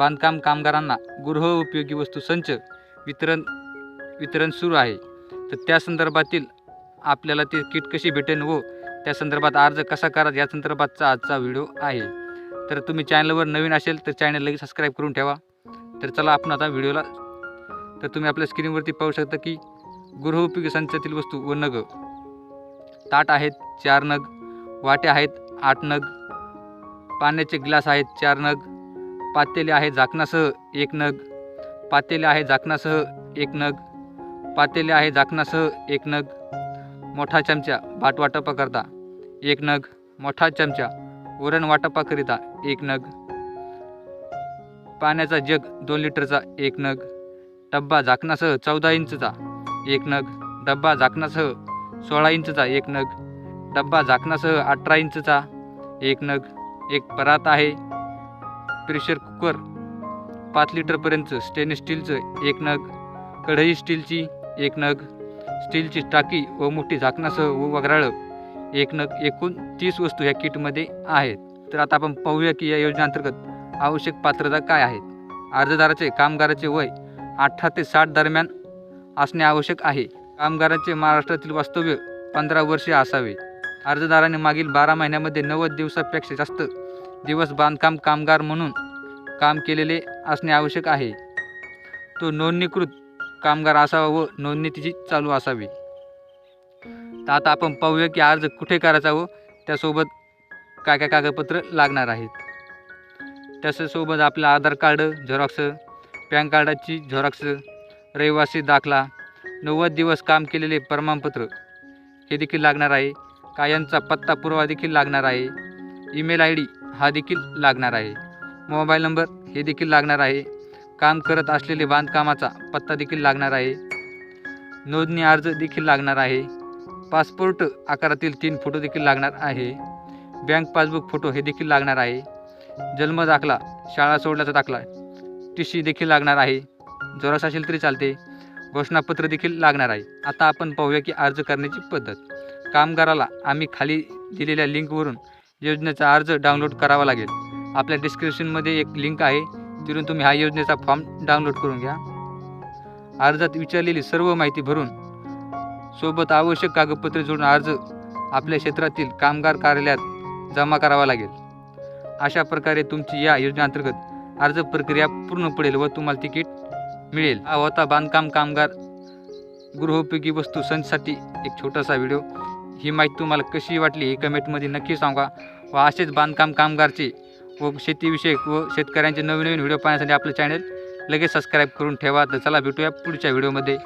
बांधकाम कामगारांना गृहउपयोगी वस्तू संच वितरण वितरण सुरू आहे. तर त्या संदर्भातील आपल्याला ते किट कशी भेटेल व त्या संदर्भात अर्ज कसा करा या संदर्भातचा आजचा व्हिडिओ आहे. तर तुम्ही चॅनलवर नवीन असेल तर चॅनल लगेच सबस्क्राईब करून ठेवा. तर चला आपण आता व्हिडिओला तर तुम्ही आपल्या स्क्रीनवरती पाहू शकता की गृहउपयोगी संचातील वस्तू व नग. ताट आहेत चार नग. वाट्या आहेत आठ नग. पाण्याचे ग्लास आहेत चार नग. पातेले आहे झाकणासह एक नग. पातेले आहे झाकणासह एक नग. पातेले आहे झाकणासह एक नग. मोठा चमचा भात वाटपाकरता एक नग. मोठा चमचा वरण वाटपाकरिता एक नग. पाण्याचा जग दोन लिटरचा एक नग. डब्बा झाकणासह चौदा इंचचा एक नग. डब्बा झाकणासह सोळा इंचचा एक नग. डब्बा झाकणासह अठरा इंचचा एक नग. एक परात आहे. प्रेशर कुकर पाच लिटरपर्यंत स्टेनलेस स्टीलचं एक नग कढई स्टीलची एक नग स्टीलची टाकी व मोठी झाकणासह व वगराळं एक नग एकूण तीस वस्तू ह्या किटमध्ये आहेत. तर आता आपण पाहूया की या योजनेअंतर्गत आवश्यक पात्रता काय आहेत. अर्जदाराचे कामगाराचे वय अठरा ते साठ दरम्यान असणे आवश्यक आहे. कामगारांचे महाराष्ट्रातील वास्तव्य पंधरा वर्षे असावे. अर्जदाराने मागील बारा महिन्यामध्ये नव्वद दिवसापेक्षा जास्त दिवस बांधकाम कामगार म्हणून काम केलेले असणे आवश्यक आहे. तो नोंदणीकृत कामगार असावा व नोंदणी तिची चालू असावी. तर आता आपण पाहूया की अर्ज कुठे करायचा व त्यासोबत काय काय कागदपत्र लागणार आहेत. त्याच्यासोबत आपलं आधार कार्ड झेरॉक्स पॅन कार्डाची झेरॉक्स रहिवासी दाखला नव्वद दिवस काम केलेले प्रमाणपत्र हे देखील लागणार आहे. कायमचा पत्ता पुरावा देखील लागणार आहे. ईमेल आय डी हा देखील लागणार आहे. मोबाईल नंबर हे देखील लागणार आहे. काम करत असलेले बांधकामाचा पत्ता देखील लागणार आहे. नोंदणी अर्ज देखील लागणार आहे. पासपोर्ट आकारातील तीन फोटो देखील लागणार आहे. बँक पासबुक फोटो हे देखील लागणार आहे. जन्म दाखला शाळा सोडल्याचा दाखला टी सी देखील लागणार आहे. जोरास असेल तरी चालते. घोषणापत्र देखील लागणार आहे. आता आपण पाहूया की अर्ज करण्याची पद्धत. कामगाराला आम्ही खाली दिलेल्या लिंकवरून योजनेचा अर्ज डाउनलोड करावा लागेल. आपल्या डिस्क्रिप्शनमध्ये एक लिंक आहे तिथून तुम्ही हा योजनेचा फॉर्म डाउनलोड करून घ्या. अर्जात विचारलेली सर्व माहिती भरून सोबत आवश्यक कागदपत्रे जोडून अर्ज आपल्या क्षेत्रातील कामगार कार्यालयात जमा करावा लागेल. अशा प्रकारे तुमची या योजनेअंतर्गत अर्ज प्रक्रिया पूर्ण पडेल व तुम्हाला तिकीट मिळेल. हा होता बांधकाम कामगार गृहोपयोगी वस्तू संचसाठी एक छोटासा व्हिडिओ ही माहिती तुम्हाला कशी वाटली हे कमेंटमध्ये नक्की सांगा व असेच बांधकाम कामगारचे व शेतीविषयक व शेतकऱ्यांचे नवीन नवीन व्हिडिओ पाहण्यासाठी आपलं चॅनल लगेच सबस्क्राईब करून ठेवा. तर चला भेटूया पुढच्या व्हिडिओमध्ये.